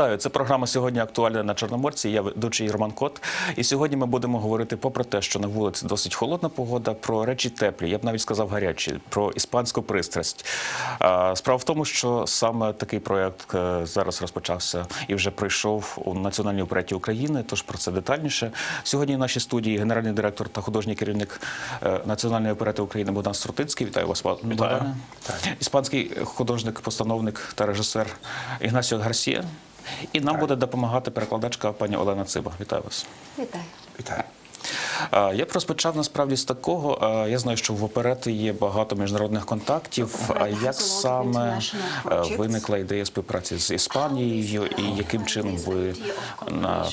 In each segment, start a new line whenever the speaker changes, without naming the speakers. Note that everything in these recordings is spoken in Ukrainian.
Вітаю, це програма сьогодні актуальна на Чорноморці. Я ведучий Роман Кот. І сьогодні ми будемо говорити попри те, що на вулиці досить холодна погода, про речі теплі, я б навіть сказав гарячі, про іспанську пристрасть. Справа в тому, що саме такий проект е, зараз розпочався і вже пройшов у національній опереті України. Тож про це детальніше. Сьогодні в нашій студії генеральний директор та художній керівник е, Національної оперети України Богдан Струтинський. Вітаю вас, Богдане. Іспанський художник, постановник та режисер Ігнасіо Гарсія. І нам буде допомагати перекладачка пані Олена Циба. Вітаю вас.
Вітаю.
Вітаю.
Я б розпочав насправді з такого. Я знаю, що в оперети є багато міжнародних контактів. А як саме виникла ідея співпраці з Іспанією, і яким чином ви на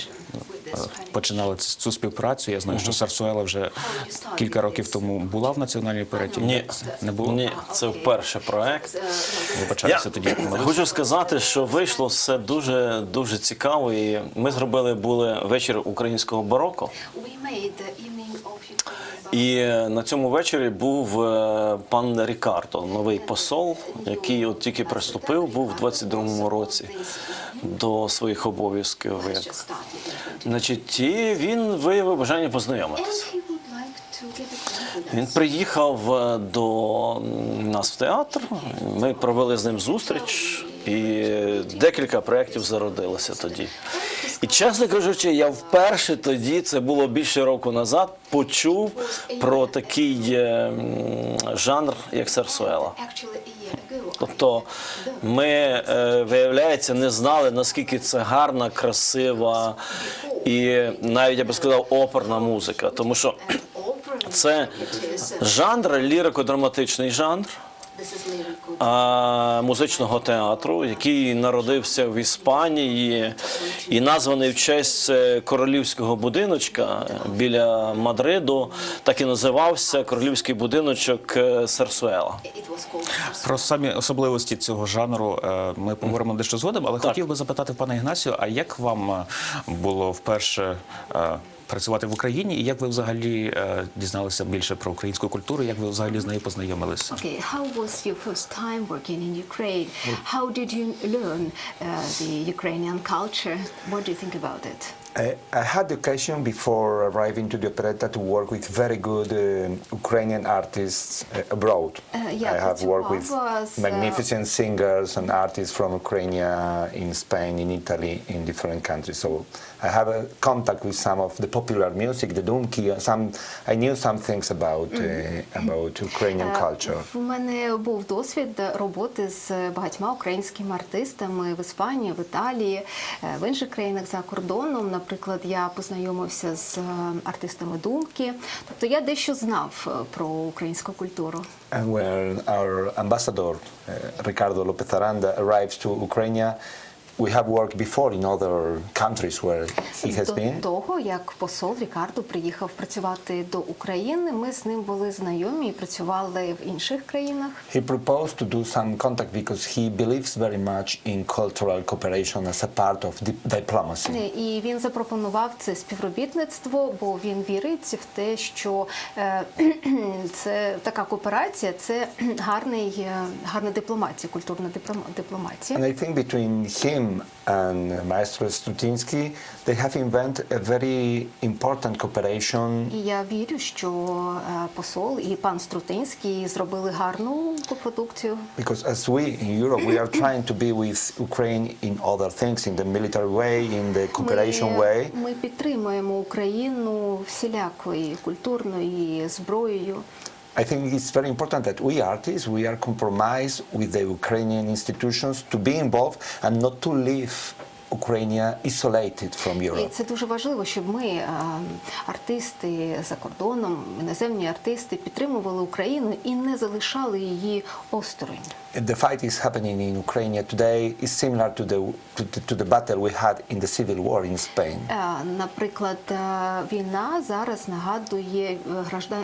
починали цю співпрацю? Я знаю, що Сарсуела вже кілька років тому була в національній опереті.
Ні,
не було.
Ні, це вперше проект.
Вибачаюся тоді.
хочу сказати, що вийшло все дуже дуже цікаво. І ми зробили були вечір українського бароко. І на цьому вечорі був е, пан Рікардо, новий посол, який от тільки приступив, був у 22-му році до своїх обов'язків. Як. Значить, і він виявив бажання познайомитися. Він приїхав е, до нас в театр. Ми провели з ним зустріч, і декілька проєктів зародилося тоді. І чесно кажучи, я вперше тоді, це було більше року назад, почув про такий е, жанр, як сарсуела. Тобто ми, е, виявляється, не знали, наскільки це гарна, красива і навіть я би сказав оперна музика, тому що це жанр, лірико-драматичний жанр музичного театру, який народився в Іспанії. І названий в честь е, королівського будиночка біля Мадриду, так і називався королівський будиночок е, Сарсуела.
Про самі особливості цього жанру е, ми поговоримо дещо згодом, але хотів би запитати пана Ігнасію, а як вам було вперше працювати в Україні, і як ви взагалі е, дізналися більше про українську культуру, як ви взагалі з нею познайомилися?
Okay, how was your first time working in Ukraine? How did you learn uh, the Ukrainian culture? What do you think about it?
I, I had the occasion before arriving to the operetta to work with very good uh, Ukrainian artists uh, abroad.
yeah,
I have worked with
працював з, uh,
magnificent singers and artists from Ukraine, in Spain, in Italy, in different countries. So I have a contact with some of the popular music, the Dumki. Some I knew some things about uh, about Ukrainian
Е,
culture.
В мене був досвід роботи з багатьма українськими артистами в Іспанії, в Італії, е, в інших країнах за кордоном. Наприклад, я познайомився з е, артистами думки. Тобто я дещо знав е, про українську культуру.
And when our ambassador, uh, Ricardo Lopez Aranda, arrives to Ukraine, we have worked before in other countries where he has
До того, як посол Рікардо приїхав працювати до України, ми з ним були знайомі і працювали в інших країнах.
He proposed to do some contact because he believes very much in cultural cooperation as a part of diplomacy.
І він запропонував це співробітництво, бо він вірить в те, що е, це така кооперація, це гарний, е, гарна дипломатія, культурна диплома- дипломатія.
And I think between him and Maestro Strutinsky, they have invented a very important cooperation
І я вірю, що е, посол і пан Струтинський зробили гарну копродукцію.
because as we in Europe, we are trying to be with Ukraine in other things, in the military way, in the cooperation way.
ми підтримуємо Україну всілякою культурною зброєю.
I think it's very important that we artists, we are compromised with the Ukrainian institutions to be involved and not to leave isolated from
І
Europe.
це дуже важливо, щоб ми, е, артисти за кордоном, іноземні артисти, підтримували Україну і не залишали її осторонь.
The fight is happening in Ukraine today is similar to the, to the to the battle we had in the civil war in Spain.
Е, Наприклад, е, війна зараз нагадує граждан,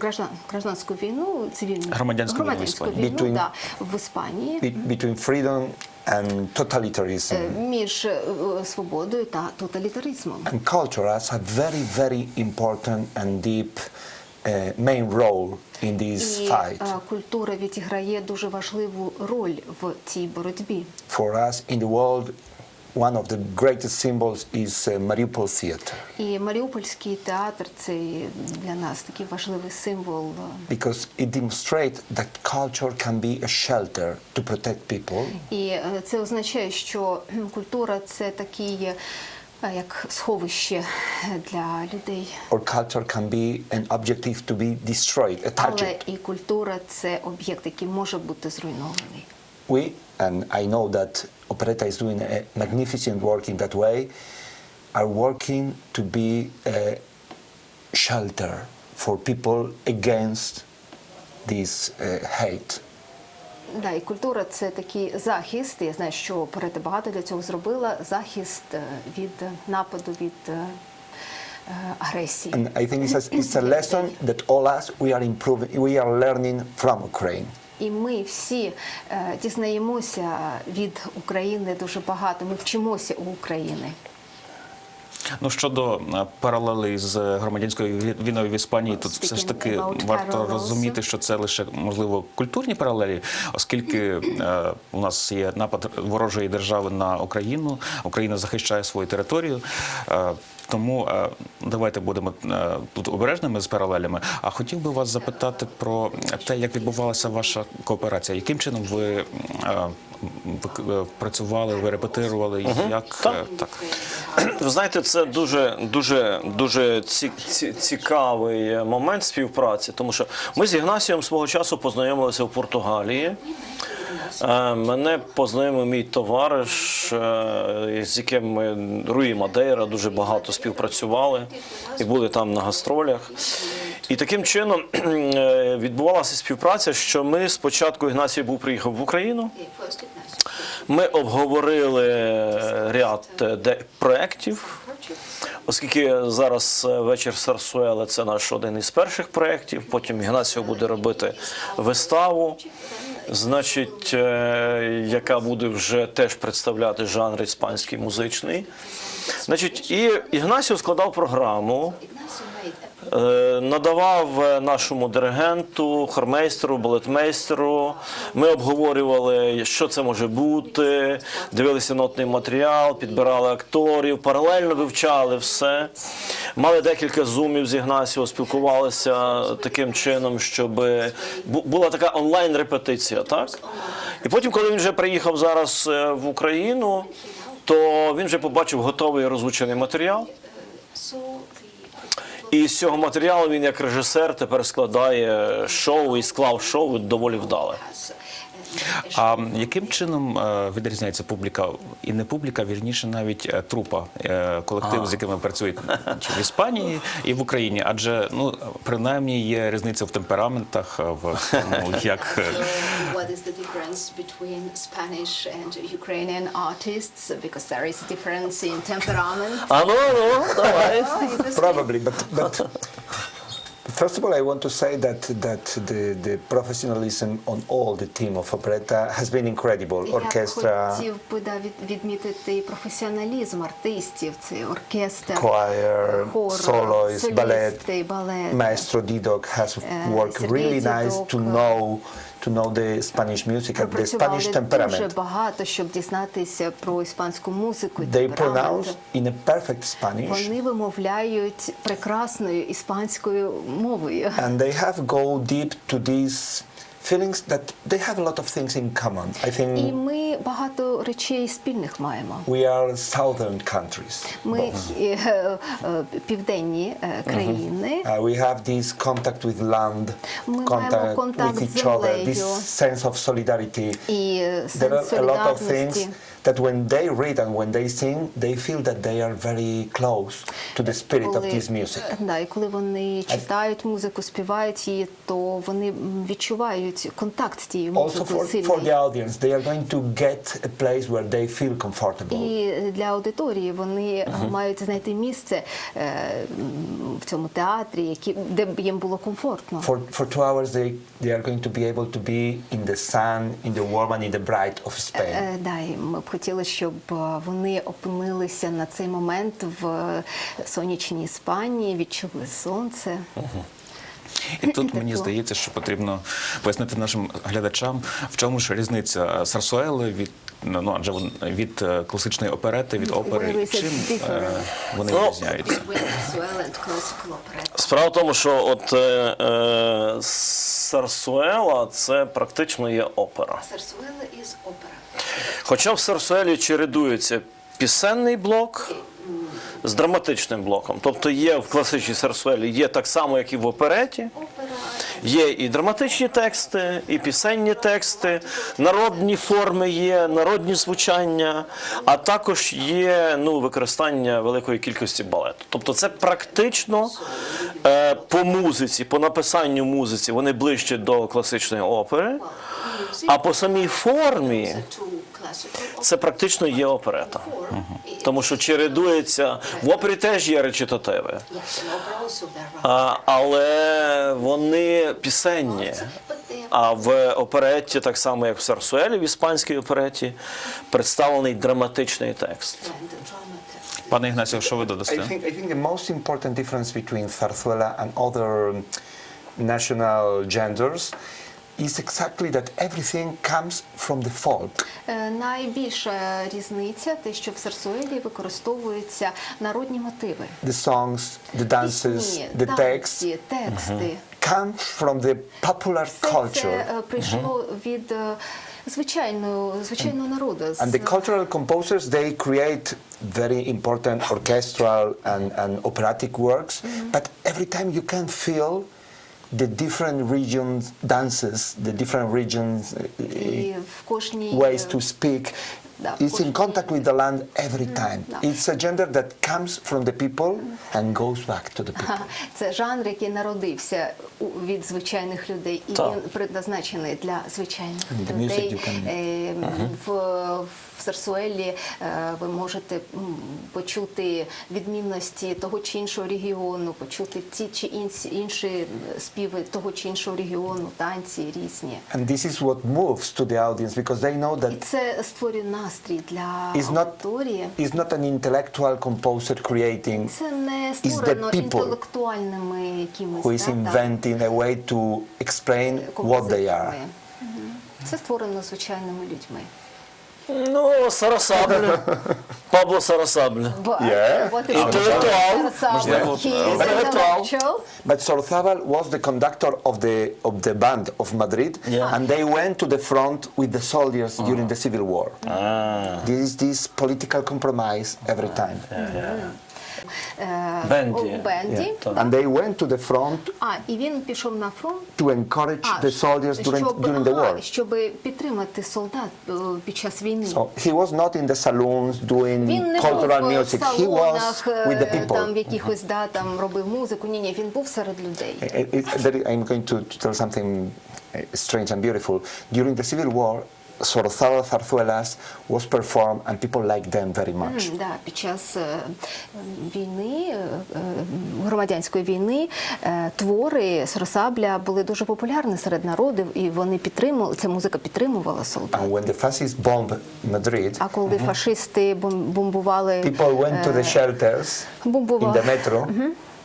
граждан, гражданську війну, цивільну
Громадянську війну
війну,
Between-
да, в Іспанії
Be- between freedom and totalitarianism.
е, між е, свободою та тоталітаризмом.
And culture has a very, very important and deep uh, main role in this
І
fight.
е, культура відіграє дуже важливу роль в цій боротьбі.
For us in the world, one of the greatest symbols is uh, Mariupol Theater
І Маріупольський театр це для нас такий важливий символ. е,
because it demonstrates that culture can be a shelter to protect people
І е, це означає, що культура це такий е, як сховище для людей.
or culture can be an objective to be destroyed,
a
target.
Але і культура це об'єкт, який може бути зруйнований.
We, and I know that Operetta is doing a magnificent work in that way, are working to be a shelter for people against this uh, hate.
Да, і культура це такий захист. Я знаю, що Перета багато для цього зробила. Захист е, від нападу, від е, е, агресії.
And I think it's a, it's a lesson that all us, we are improving, we are learning from Ukraine.
І ми всі е, дізнаємося від України дуже багато. Ми вчимося у України.
Ну щодо е, паралелей з громадянською війною в Іспанії, тут все ж таки варто розуміти, що це лише можливо культурні паралелі, оскільки е, у нас є напад ворожої держави на Україну, Україна захищає свою територію. Тому е, давайте будемо е, тут обережними з паралелями. А хотів би вас запитати про те, як відбувалася ваша кооперація. Яким чином ви, е, працювали, ви репетирували? Як
Так.
так?
Ви знаєте, це дуже дуже дуже ці, ці, цікавий момент співпраці, тому що ми з Ігнасієм свого часу познайомилися в Португалії. Е, Мене познайомив мій товариш, е, з яким ми Руї Мадейра дуже багато співпрацювали і були там на гастролях. І таким чином е, відбувалася співпраця, що ми спочатку Ігнасій був приїхав в Україну. Ми обговорили ряд проєктів, оскільки зараз е, вечір Сарсуели це наш один із перших проєктів. Потім Ігнасіо буде робити виставу, значить, е, яка буде вже теж представляти жанр іспанський музичний. Значить, і Ігнасіо складав програму. Е, Надавав е, нашому диригенту, хормейстеру, балетмейстеру. Ми обговорювали, що це може бути, дивилися нотний матеріал, підбирали акторів, паралельно вивчали все. Мали декілька зумів з Ігнасіо, спілкувалися таким чином, щоб була така онлайн-репетиція. Так? І потім, коли він вже приїхав зараз е, в Україну, то він вже побачив готовий розучений матеріал. І з цього матеріалу він як режисер тепер складає шоу і склав шоу доволі вдале.
А яким чином е, відрізняється публіка і не публіка, вірніше навіть е, трупа, е, колектив, з якими працюють чи в Іспанії і в Україні? Адже ну принаймні є різниця в темпераментах, в тому, як
What is the difference between Spanish and Ukrainian artists? Because there is a difference in temperament.
А ну, ну, давай.
Probably, but, but first of all, I want to say that, that the, the professionalism on all the team of Operetta has been incredible.
Я б
Orchestra,
хотів би да, від- відмітити професіоналізм артистів, це оркестр,
choir,
хор,
soloists, ballet.
солісти, балет.
Maestro Didok has worked
Sergei
really nice to
Didok,
know to know the Spanish music and the Spanish temperament.
дуже багато, щоб дізнатися про іспанську музику. і
They
темперамент.
pronounce in a perfect Spanish.
Вони вимовляють прекрасною іспанською мовою.
and they have go deep to these feelings that they have a lot of things in common. I
І
think
ми багато речей спільних маємо.
we are southern countries.
Ми е, е, південні е, країни.
Uh, we have this contact with land,
Ми маємо
contact
контакт
with
з
each other, this
землею.
sense of solidarity.
І
There are
сенс
a lot of things
солідарності.
that when they read and when they sing, they feel that they are very close to the spirit of this music.
Да, і коли вони читають музику, співають її, то вони м, відчувають контакт з тією
Also
музикою
for, for the
сильний.
audience, they are going to get a place where they feel comfortable.
І для аудиторії вони е, мають знайти місце е, м, в цьому театрі, які, де б їм було комфортно.
For, for two hours, they, they are going to be able to be in the sun, in the warm and in the bright of Spain.
Е, Да, і ми б хотіли, щоб е, вони опинилися на цей момент в е, сонячній Іспанії, відчули сонце.
і тут мені здається, що потрібно пояснити нашим глядачам, в чому ж різниця сарсуели від ну адже вон- від е, класичної оперети, від опери, чим е, вони
Ну,
відрізняються?
Справа в тому, що от е, е, Сарсуела це практично є опера. Сарсуела із опера. Хоча в Сарсуелі чередується пісенний блок з драматичним блоком. Тобто є в класичній Сарсуелі є так само, як і в опереті. Є і драматичні тексти, і пісенні тексти, народні форми є, народні звучання, а також є ну, використання великої кількості балету. Тобто це практично е, по музиці, по написанню музиці вони ближче до класичної опери, а по самій формі це практично є оперета. Тому що чередується в опері теж є речитативи, а, але вони пісенні. А в опереті, так само як в Сарсуелі, в іспанській опереті, представлений драматичний текст.
Пане Ігнасію, що ви
I
додасте?
think, I think the most important difference between zarzuela and other national genders is exactly that everything comes from the folk.
Е, Найбільша різниця те, що в Сарсуелі використовуються народні мотиви.
The songs, the dances,
Пісні,
the text
танці, тексти.
comes from the popular
Все це
culture.
е, прийшло від е, звичайного звичайного народу. з-
And the cultural composers, they create very important orchestral and, and operatic works, but every time you can feel the different regions dances, the different regions ways to speak,
Да,
It's in contact with the land every time.
да.
It's a gender that comes from the people and goes back to the people.
Це жанр, який народився від звичайних людей, і він предназначений для звичайних
And
людей.
you can-
Е, В, в Сарсуелі е, ви можете почути відмінності того чи іншого регіону, почути ті чи інші, співи того чи іншого регіону, танці різні.
And this is what moves to the audience because they know
І
that
це створює настрій для
it's not,
аудиторії.
it's not an intellectual composer creating
Це не
the
створено
people
інтелектуальними якимись
who is
да, так,
inventing a way to explain what they are.
композиторами. Мгм. Це створено звичайними людьми.
Ну, Сарасабле. Пабло Сарасабле.
But
Yeah.
what is
Інтелектуал.
Можливо,
He is
інтелектуал.
intellectual.
But Sorzábal was the conductor of the of the band of Madrid,
Yeah.
and they went to the front with the soldiers during the civil war.
Ah.
This is this political compromise every time.
Е,
Бенді.
у Бенді.
Yeah.
так.
And they went to the front
А, і він пішов на фронт.
to encourage
А,
the soldiers during,
щоб,
during the
ага,
war.
щоб підтримати солдат е, під час війни.
So he was not in the saloons doing
Він не
cultural
був в
music. He was
салонах,
with the
е, там в
people.
якихось да, там робив музику. Ні, ні, він був серед людей.
It- it- there- I'm going to, to tell something uh, strange and beautiful. During the Civil War, Sorozaba Zarzuelas was performed, and people liked them very much.
М, Да, під час е, е, війни, е, е, громадянської війни, е, твори Сросабля були дуже популярні серед народів, і вони підтримували, ця музика підтримувала солдат.
And when the fascists bombed Madrid,
А коли фашисти бом- бомбували
people went to the shelters in the metro,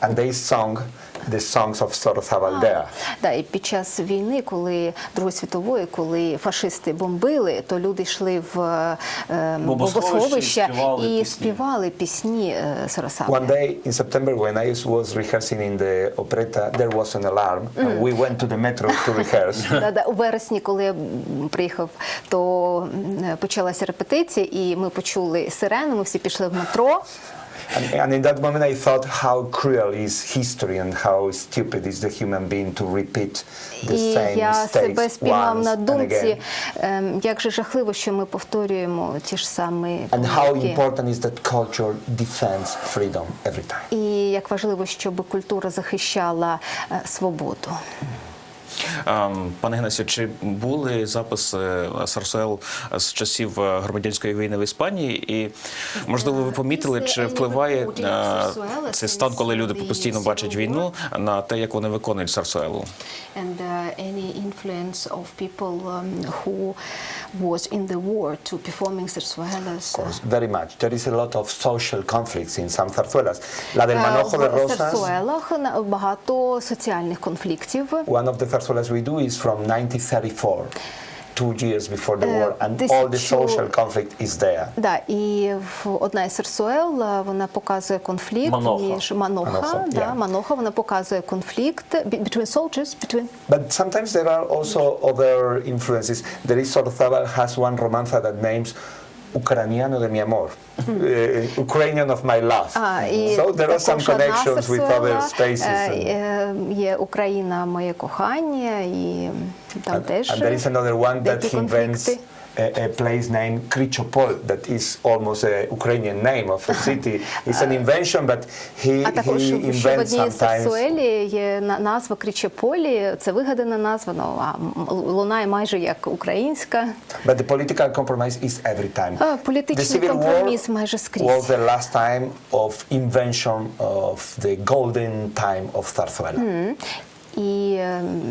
and they sung the songs of Sorozabal there.
Да, і під час війни, коли Другої світової, коли фашисти бомбили, то люди йшли в е, бомбосховища
і співали
і
пісні.
співали пісні е, Сарасабля.
One day in September, when I was rehearsing in the operetta, there was an alarm, and we went to the metro to rehearse.
Да, да, у вересні, коли я приїхав, то почалася репетиція, і ми почули сирену. Ми всі пішли в метро.
And, and in that moment, I thought how cruel is history and how stupid is the human being to repeat the
І
same
я себе спіймав на думці, ем, як же жахливо, що ми повторюємо ті ж самі
And how important is that culture defends freedom every time.
І як важливо, щоб культура захищала е, свободу.
Ем, Пане Геннасію, чи були записи Сарсуел з часів е, громадянської війни в Іспанії? І можливо, ви помітили, чи впливає е, цей стан, коли люди постійно бачать війну, на те, як вони виконують Сарсуелу?
And uh, um, who was in the war to performing zarzuelas.
Of course, very much. There is a lot of social conflicts in some zarzuelas. La del
Е,
Manojo de Rosas,
багато соціальних конфліктів.
one of the zarzuelas we do is from 1934. two years before the
Uh,
war, and
this
all the
is true.
social conflict is there.
Да, і в одна із Серсуел е, вона показує конфлікт
Маноха.
між Маноха,
Маноха,
да,
yeah.
Маноха, вона показує конфлікт be- between soldiers, between
But sometimes there are also other influences. There is Sorozabal has one romanza that names Ucraniano de mi amor, uh, Ukrainian of my love.
А, і
so there are some
також одна
connections with other
Серсуела,
spaces.
е,
and-
е, Є Україна моє кохання, і там
and,
теж
and there is another one that
деякі
he invents
конфлікти.
A, a place named Krichopol that is almost a Ukrainian name of a city. It's an invention, but he,
А також
he
ще в
invents
одній
sometimes.
Сарсуелі є на- назва Крічеполі. Це вигадана назва, ну а м- лунає майже як українська.
But the political compromise is every time.
А, політичний компроміс майже скрізь.
was the last time of invention of the golden time of Zarzuela.
І ем,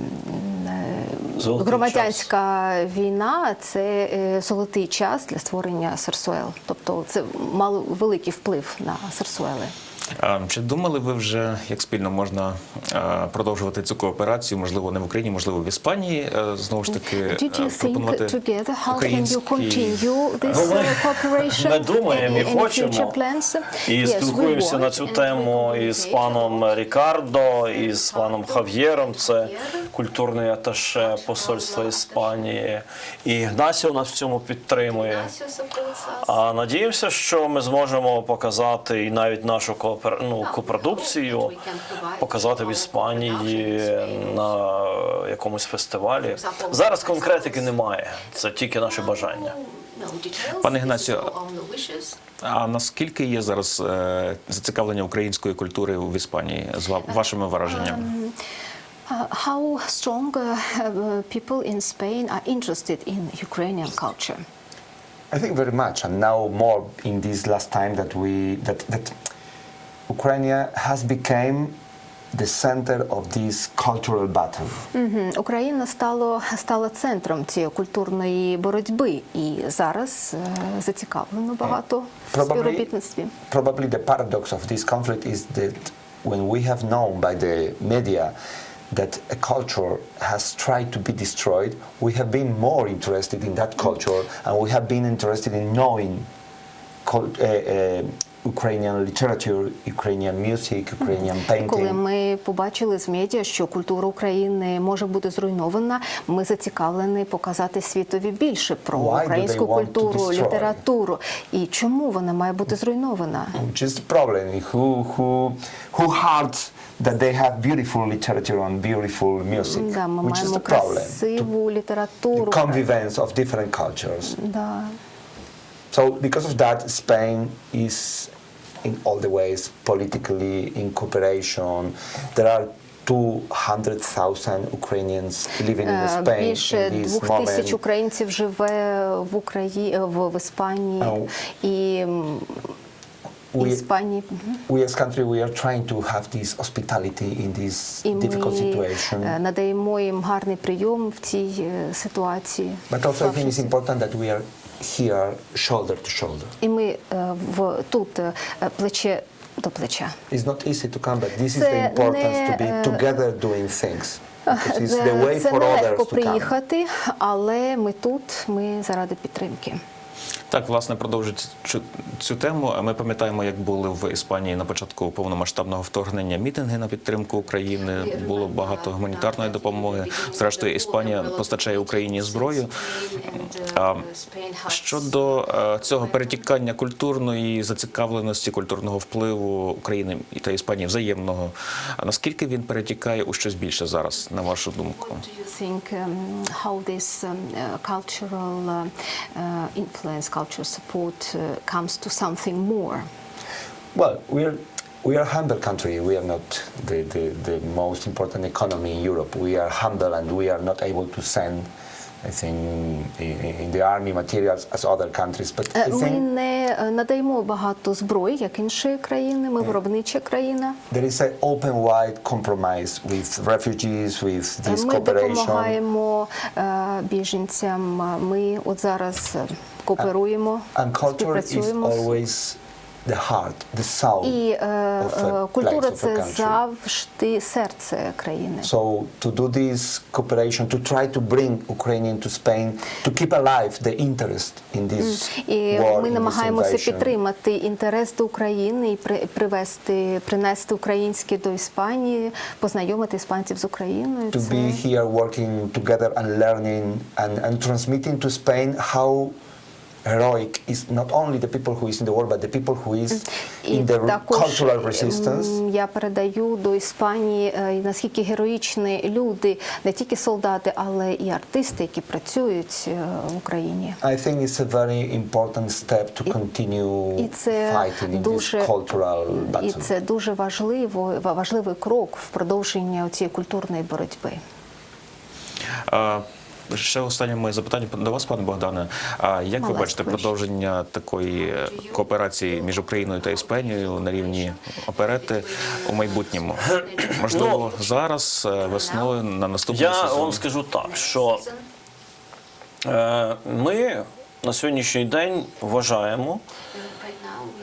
Золотий
громадянська війна це е, золотий час для створення Сарсуел. Тобто це мало великий вплив на Сарсуели.
Чи думали ви вже, як спільно можна е, продовжувати цю кооперацію? Можливо, не в Україні, можливо, в Іспанії. е, Знову ж таки, е, пропонувати українські-
Ну, ми- думаємо і хочемо. І спілкуємося на цю тему із паном Рікардо, і з паном Хав'єром, це культурний аташе посольства Іспанії. І Ігнасіо нас в цьому підтримує. А надіємося, що ми зможемо показати і навіть нашу коопер... ну, копродукцію показати в Іспанії на якомусь фестивалі. Зараз конкретики немає, це тільки наше бажання.
Пане Ігнасіо, А наскільки є зараз е, зацікавлення української культури в Іспанії з вашими враженнями?
Uh, how strong uh, uh, people in Spain are interested in Ukrainian culture?
I think very much, and now more in this last time that we that that Ukraine has become the center of this cultural battle.
Мгм. Україна стало стала центром цієї культурної боротьби, і зараз е, зацікавлено багато в
Probably-
співробітництві.
Probably the paradox of this conflict is that when we have known by the media that a culture has tried to be destroyed, we have been more interested in that culture and we have been interested in knowing cul- uh, uh, Ukrainian literature, Ukrainian music, Ukrainian painting.
Коли ми побачили з медіа, що культура України може бути зруйнована, ми зацікавлені показати світові більше про
Why
українську культуру, літературу і чому вона має бути зруйнована.
Which is the problem. Who, who, who hearts that they have beautiful literature and beautiful music,
Да, ми
which
маємо is
the problem.
красиву
The convivence of different cultures.
Да.
So because of that, Spain is in all the ways politically in cooperation. There are 200,000 Ukrainians living in
Е,
Spain
Більше
in this
двох тисяч
moment.
українців живе в Україні в, в Іспанії
Ау.
і м,
We-
Іспанії. Мгм.
We as country, we are trying to have this hospitality in this
І
difficult
ми
situation.
е, надаємо їм гарний прийом в цій е, ситуації.
But also, I think it's
склавшейся.
important that we are here shoulder to shoulder.
І ми е, в тут е, плече до плеча.
It's not easy to come, but this is the importance to be
е,
together doing things. It's the way
Е,
for others to come.
приїхати, але ми тут, ми заради підтримки.
Так, власне, продовжуючи цю, тему. Ми пам'ятаємо, як були в Іспанії на початку повномасштабного вторгнення мітинги на підтримку України. Було багато гуманітарної допомоги. Зрештою, Іспанія постачає Україні зброю. А щодо е, цього перетікання культурної зацікавленості, культурного впливу України та Іспанії взаємного, наскільки він перетікає у щось більше зараз, на вашу думку?
Um, how this um, uh, cultural uh, uh, influence, cultural support uh, comes to something more?
Well, we're we are a humble country. We are not the, the, the most important economy in Europe. We are humble and we are not able to send, I think, in, the army materials as other countries. But
Е,
I
Ми не е, надаємо багато зброї, як інші країни. Ми виробнича країна.
there is an open wide compromise with refugees, with
Е,
this
Ми
cooperation.
допомагаємо е, біженцям. Ми от зараз е, кооперуємо,
And and culture is always the heart, the soul
І е,
of a
е, культура
place, of a
це завжди серце країни.
So to do this cooperation, to try to bring Ukrainian to Spain, to keep alive the interest in this
І
war,
ми намагаємося підтримати інтерес до України і при- привести, принести українське до Іспанії, познайомити іспанців з Україною.
to be here working together and learning and, and transmitting to Spain how heroic is not only the people who is in the war, but the people who is
І
in the cultural resistance.
я передаю до Іспанії е, і наскільки героїчні люди, не тільки солдати, але і артисти, які працюють е, в Україні.
I think it's a very important step to continue
і це
fighting in
дуже-
this cultural
І
battle.
це дуже важливо, ва- важливий крок в продовження цієї культурної боротьби.
А, Ще останнє моє запитання до вас, пане Богдане. А як ви бачите продовження такої кооперації між Україною та Іспанією на рівні оперети у майбутньому? Можливо, зараз е, весною на наступний
Я
сезон?
вам скажу так, що е, ми на сьогоднішній день вважаємо,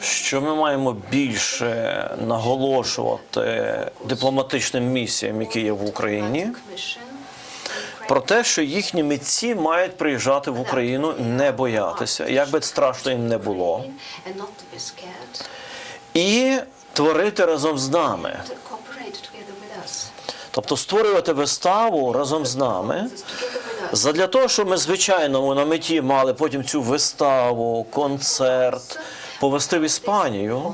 що ми маємо більше наголошувати дипломатичним місіям, які є в Україні, про те, що їхні митці мають приїжджати в Україну, не боятися, як би страшно їм не було, і творити разом з нами. Тобто створювати виставу разом з нами. Задля того, щоб ми, звичайно, на меті мали потім цю виставу, концерт, повести в Іспанію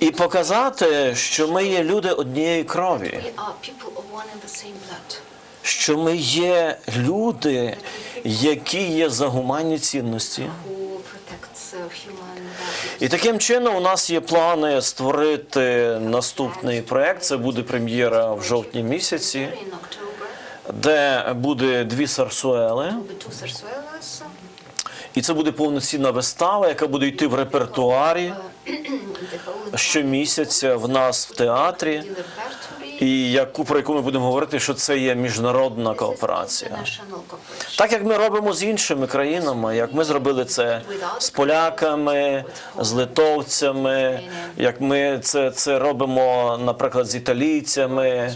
і показати, що ми є люди однієї крові, що ми є люди, які є за гуманні цінності. І таким чином у нас є плани створити наступний проект. Це буде прем'єра в жовтні місяці, де буде дві сарсуели. І це буде повноцінна вистава, яка буде йти в репертуарі щомісяця в нас в театрі. І яку про яку ми будемо говорити, що це є міжнародна кооперація. Так як ми робимо з іншими країнами, як ми зробили це з поляками, з литовцями, як ми це, це робимо, наприклад, з італійцями.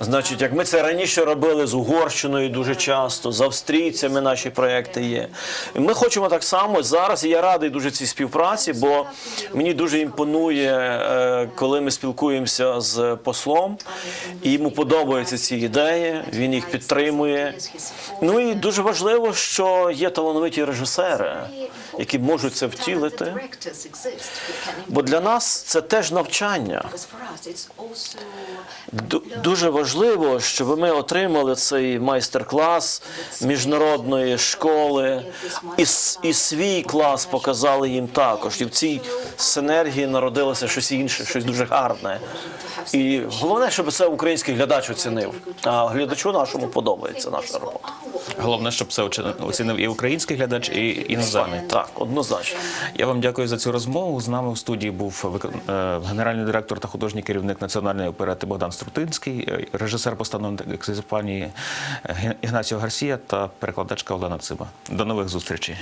Значить, як ми це раніше робили з Угорщиною дуже часто, з австрійцями наші проекти є. І ми хочемо так само зараз. І я радий дуже цій співпраці, бо мені дуже імпонує, е, коли ми спілкуємося з послом, і йому подобаються ці ідеї. Він їх підтримує. Ну і дуже важливо, що є талановиті режисери, які можуть це втілити. Бо для нас це теж навчання. Дуже важливо, щоб ми отримали цей майстер-клас міжнародної школи і, і свій клас показали їм також. І в цій синергії народилося щось інше, щось дуже гарне. І головне, щоб це український глядач оцінив. А глядачу нашому подобається наша робота.
Головне, щоб це оці- оцінив і український глядач, і іноземний.
Так, однозначно.
Я вам дякую за цю розмову. З нами в студії був вик- е, генеральний директор та художній керівник національної оперети Богдан Струтинський, е, режисер постановник з Іспанії е, Гарсія та перекладачка Олена Циба. До нових зустрічей.